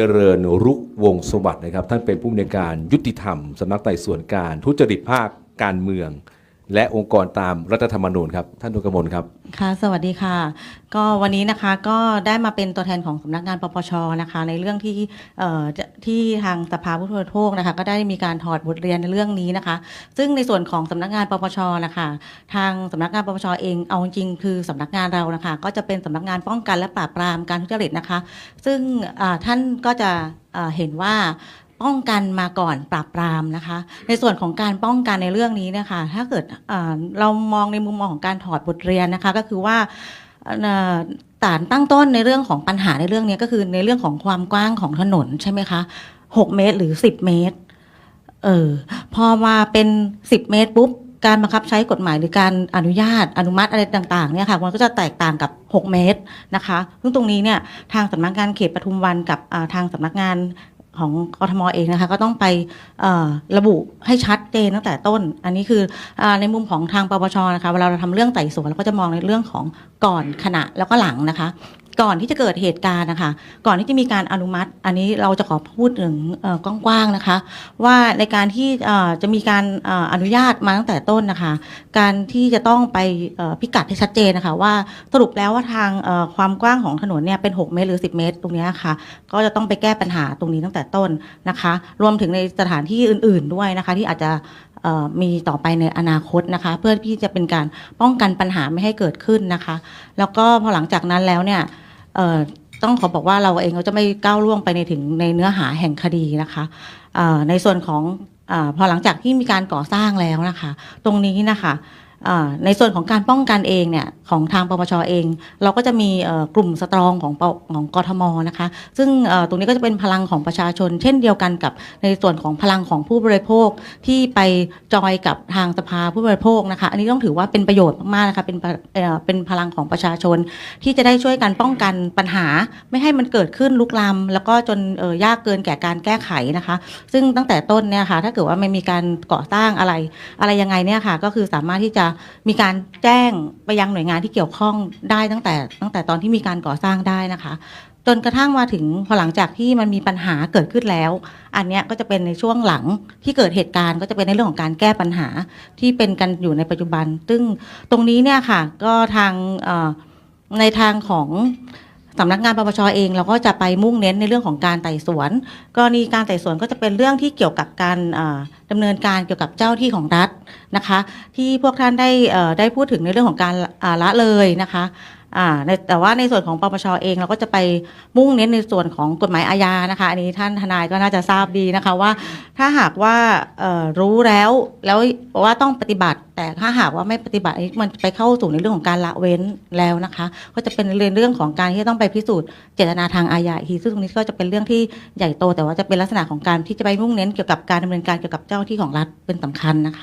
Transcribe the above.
เจริญรุกวงศ์สวัสดิ์นะครับ ท่านเป็นผู้อำนวยการยุติธรรมสำนักไต่สวนการทุจริตภาคการเมือง และองค์กรตามรัฐธรรมนูญครับ ท่านนุกมลครับ ค่ะ สวัสดีค่ะ ก็วันนี้นะคะก็ได้มาเป็นตัวแทนของสำนักงานปปชนะคะ ในเรื่องที่เอ่อจะที่ทางสภาผู้บริโภคนะคะ ก็ได้มีการถอดบทเรียนในเรื่องนี้นะคะ ซึ่งในส่วนของสำนักงานปปชนะคะทางสำนักงานปปชเองเอาจริงคือสำนักงานเรานะคะ ก็จะเป็นสำนักงานป้องกันและปราบปรามการทุจริตนะคะ ซึ่งอ่าท่านก็จะอ่าเห็นว่า ป้องกันมาก่อนปราบปรามนะคะ ในส่วนของการป้องกันในเรื่องนี้เนะคะถ้าเกิดอ่าเรามองในมุมมองของการถอดบทเรียนนะคะ ก็คือว่าเอ่อฐานตั้งต้นในเรื่องของปัญหาในเรื่องนี้ก็คือในเรื่องของความกว้างของถนนใช่ไหมคะ6เมตรหรือ10เมตรเออพอมาเป็น10เมตรปุ๊บการบังคับใช้กฎหมายหรือการอนุญาตอนุมัติอะไรต่างๆเนี่ยค่ะมันก็จะแตกต่างกับ 6 เมตรนะคะ ซึ่งตรงนี้เนี่ยทางสำนักงานเขตปทุมวันกับทางสำนักงาน ของกทมเองนะคะก็ต้องไประบุให้ชัดเจนตั้งแต่ต้น อันนี้คืออในมุมของทางปปชนะคะเวลาเราทำเรื่องไต่สวนเราก็จะมองในเรื่องของก่อนขณะแล้วก็หลังนะคะ ก่อนที่จะเกิดเหตุการณ์นะคะ ก่อนที่จะมีการอนุมัติ อันนี้เราจะขอพูดถึงเอ่อกว้างๆนะคะ ว่าในการที่จะมีการอนุญาตมาตั้งแต่ต้นนะคะ การที่จะต้องไปพิกัดให้ชัดเจนนะคะว่าสรุปแล้วว่าทางความกว้างของถนนเนี่ยเป็น 6 เมตรหรือ 10 เมตร ตรงนี้ยค่ะ ก็จะต้องไปแก้ปัญหาตรงนี้ตั้งแต่ต้นนะคะ รวมถึงในสถานที่อื่น ๆด้วยนะคะ ที่อาจจะมีต่อไปในอนาคตนะคะ เพื่อที่จะเป็นการป้องกันปัญหาไม่ให้เกิดขึ้นนะคะ แล้วก็พอหลังจากนั้นแล้วเนี่ย ต้องขอบอกว่าเราเองก็จะไม่ก้าวล่วงไปในถึงในเนื้อหาแห่งคดีนะคะในส่วนของอพอหลังจากที่มีการก่อสร้างแล้วนะคะ ตรงนี้นะคะ ในส่วนของการป้องกันเองเนี่ยของทางปปชเอง เราก็จะมีกลุ่มสตรองของของกทมนะคะ ซึ่งตรงนี้ก็จะเป็นพลังของประชาชน เช่นเดียวกันกับในส่วนของพลังของผู้บริโภคที่ไปจอยกับทางสภาผู้บริโภคนะคะอันนี้ต้องถือว่าเป็นประโยชน์มากๆนะคะเป็นเเป็นพลังของประชาชน ที่จะได้ช่วยกันป้องกันปัญหา ไม่ให้มันเกิดขึ้นลุกลามแล้วก็จนยากเกินแก่การแก้ไขนะคะ ซึ่งตั้งแต่ต้นเนี่ยค่ะถ้าเกิดว่าไมันมีการก่อสร้างอะไรอะไรยังไงเนี่ยค่ะก็คือสามารถที่จะมีการแจ้งไปยังหน่วยงานที่เกี่ยวข้องได้ตั้งแต่ ตั้งแต่ตอนที่มีการก่อสร้างได้นะคะ จนกระทั่งมาถึงพอหลังจากที่มันมีปัญหาเกิดขึ้นแล้ว อันเนี้ยก็จะเป็นในช่วงหลังที่เกิดเหตุการณ์ก็จะเป็นในเรื่องของการแก้ปัญหาที่เป็นกันอยู่ในปัจจุบัน ซึ่งตรงนี้เนี่ยค่ะก็ทางในทางของ สำนักงานปปชเองเราก็จะไปมุ่งเน้นในเรื่องของการไต่สวน กรณีการไต่สวนก็จะเป็นเรื่องที่เกี่ยวกับการเอ่อดำเนินการเกี่ยวกับเจ้าที่ของรัฐนะคะ ที่พวกท่านได้ได้พูดถึงในเรื่องของการละเลยนะคะ อ่าในแต่ว่าในส่วนของปปชเองเราก็จะไปมุ่งเน้นในส่วนของกฎหมายอาญานะคะ อันนี้ท่านทนายก็น่าจะทราบดีนะคะว่า ถ้าหากว่ารู้แล้วแล้วว่าต้องปฏิบัติ แต่ถ้าหากว่าไม่ปฏิบัติมันไปเข้าสู่ในเรื่องของการละเว้นแล้วนะคะ ก็จะเป็นเรื่องของการที่จะต้องไปพิสูจน์เจตนาทางอาญาอีกทีซึ่งตรงนี้ก็จะเป็นเรื่องที่ใหญ่โต แต่ว่าจะเป็นลักษณะของการที่จะไปมุ่งเน้นเกี่ยวกับการดำเนินการเกี่ยวกับเจ้าที่ของรัฐเป็นสำคัญนะคะ